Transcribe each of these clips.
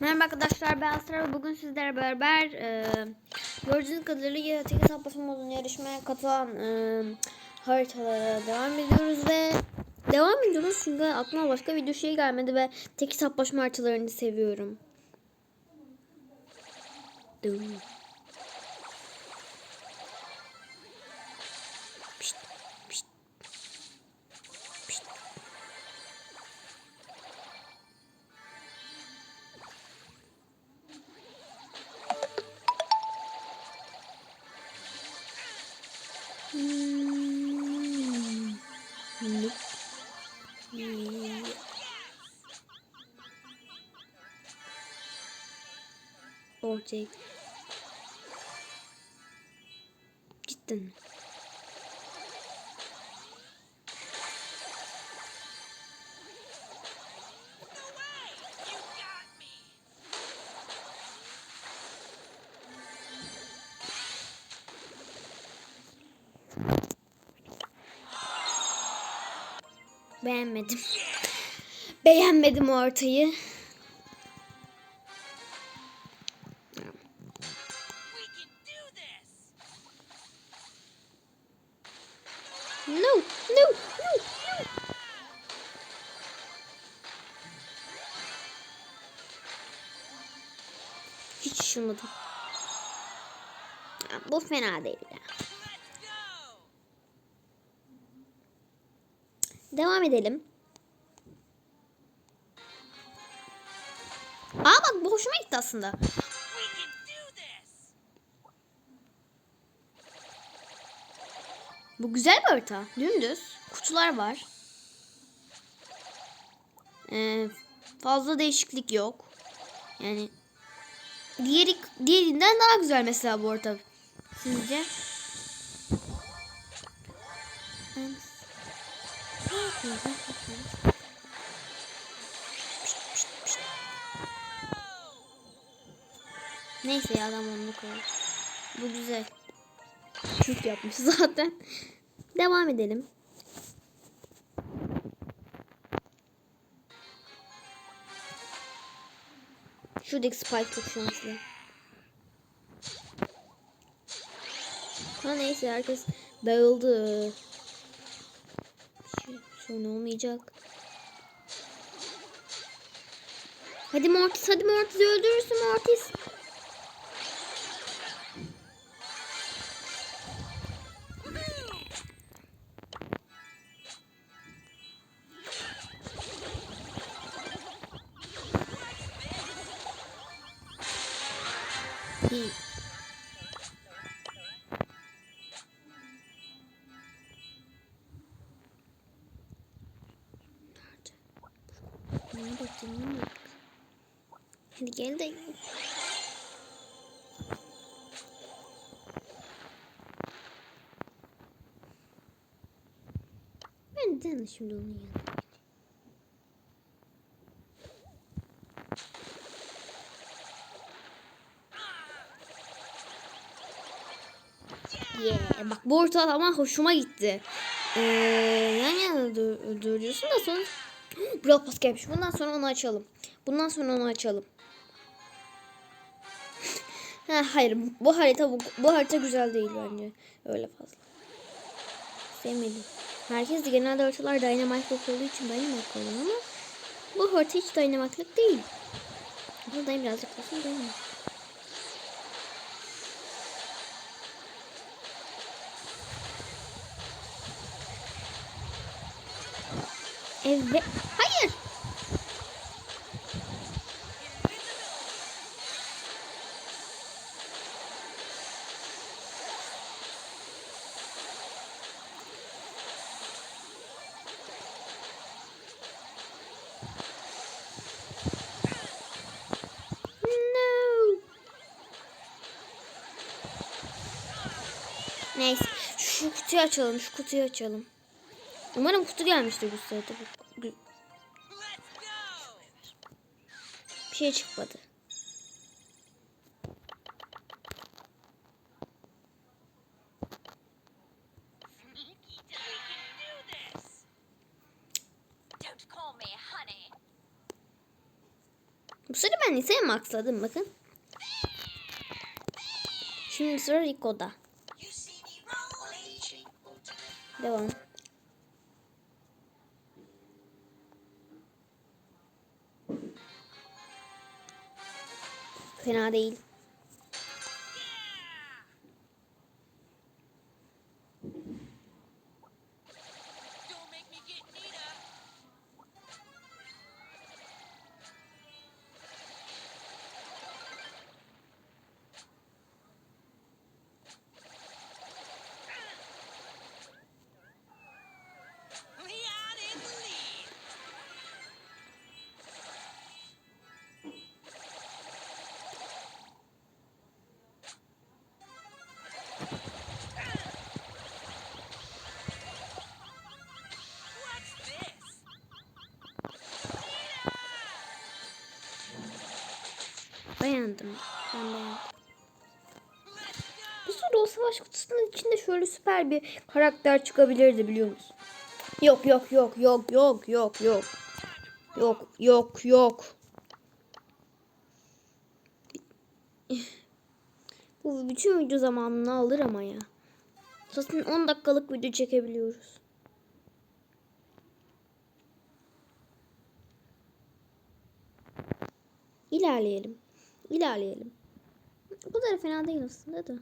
Merhaba arkadaşlar ben Asra ve bugün sizlerle beraber e, gördüğünüz kadarıyla yaratıcı hesaplaşma modunu yarışmaya katılan e, haritalara devam ediyoruz ve devam ediyoruz çünkü aklıma başka video şey gelmedi ve tek hesaplaşma haritalarını seviyorum. Dum. Nope. Yeah. Ortaya. Cidden Beğenmedim. Beğenmedim ortayı. No, no, no, no. Hiç. Ya, Bu fena değil ya. Devam edelim. Aa bak bu hoşuma gitti aslında. Bu güzel bir harita. Dümdüz. Kutular var. Ee, fazla değişiklik yok. Yani diğeri, diğerinden daha güzel mesela bu harita. Sizce? Neyse ya adam onu koyalım. Bu güzel. Çok yapmış zaten. Devam edelim. Şuradaki Spike çok şanslı. Ha neyse herkes dağıldı. Sorun olmayacak. Hadi Mortis hadi Mortis öldürürsün Mortis. Hi. Hadi gel de. Ben de şimdi onun yanına. Yeah. Bak bu ortalama hoşuma gitti. Ee, yan yana öldür- öldürüyorsun da sonra Brawl Pass gelmiş. Bundan sonra onu açalım. Bundan sonra onu açalım. Ha, hayır bu harita bu, bu harita güzel değil bence. Öyle fazla. Sevmedim. Herkes de genelde haritalar Dynamite olduğu için Dynamite koyuyor ama bu harita hiç Dynamite'lık değil. Buradayım birazcık olsun Dynamite. Evet. Hayır. No. Neyse. Şu kutuyu açalım. Şu kutuyu açalım. Umarım kutu gelmiştir bu sırada. Bir şey çıkmadı. Bu sırada ben ise maxladım bakın. Şimdi sıra Rico'da. Devam. Fena değil. Beğendim. Ben beğendim. Bir sürü o savaş kutusunun içinde şöyle süper bir karakter çıkabilirdi biliyor musun? Yok yok yok yok yok yok yok. Yok yok yok. Bu bütün video zamanını alır ama ya. Zaten 10 dakikalık video çekebiliyoruz. İlerleyelim. İlerleyelim. Bu kadar fena değil aslında da.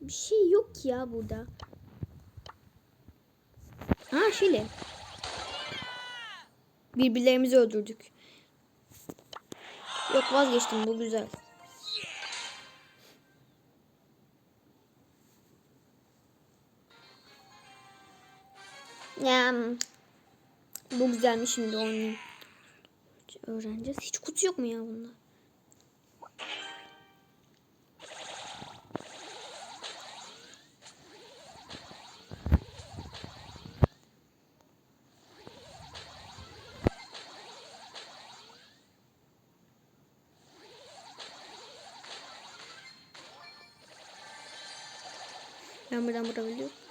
Bir şey yok ki ya burada. Ha Şili. Birbirlerimizi öldürdük. Yok vazgeçtim bu güzel. Ya, bu güzelmiş şimdi oynayayım. Öğreneceğiz. Hiç kutu yok mu ya bunda? Ben buradan vurabiliyorum.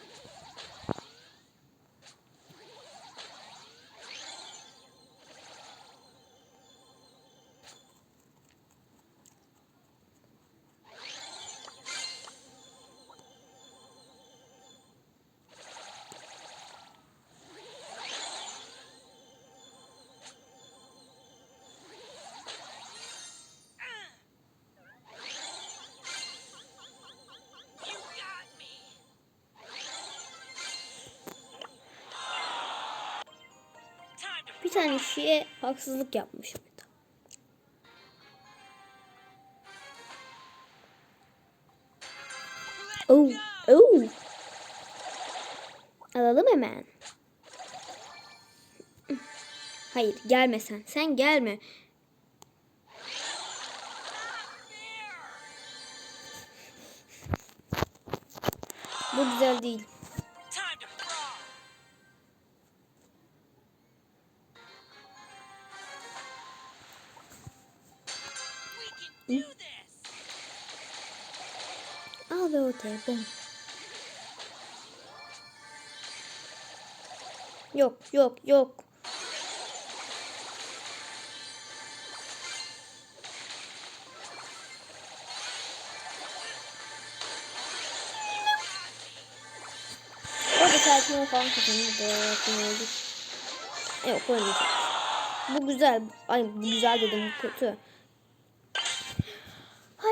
Tane kişiye haksızlık yapmış burada. let's Oh, oh. Alalım hemen. Hayır, gelme sen. Sen gelme. Bu güzel değil. Al ve ortaya. Bom. Yok, yok, yok. Falan kazanırdı. Yok oynayacak. Bu güzel. Ay bu güzel dedim bu kötü.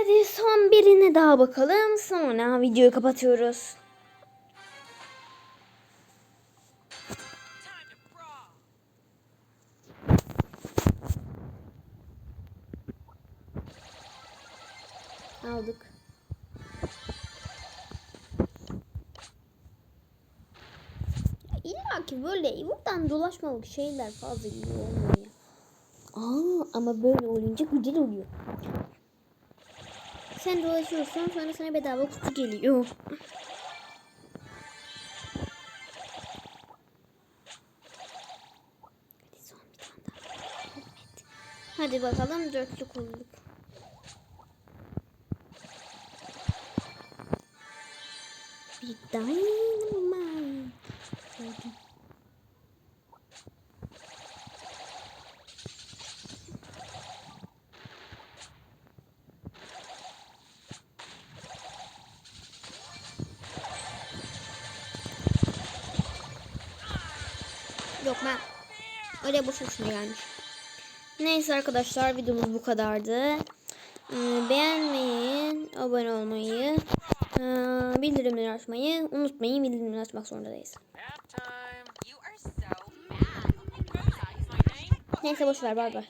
Hadi son birine daha bakalım. Sonra videoyu kapatıyoruz. Aldık. İlla ki böyle buradan dolaşmalık şeyler fazla iyi olmuyor. Aa, ama böyle olunca güzel oluyor. Sen dolaşıyorsun sonra sana bedava kutu geliyor. Hadi son bir tane daha. Evet. Hadi bakalım dörtlük olduk. Bir dynamite. Yok ben öyle boşu boşuna gelmiş. Neyse arkadaşlar videomuz bu kadardı. Ee, beğenmeyi, abone olmayı, ee, bildirimleri açmayı unutmayın. Bildirimleri açmak zorundayız. Neyse boşver bay bay.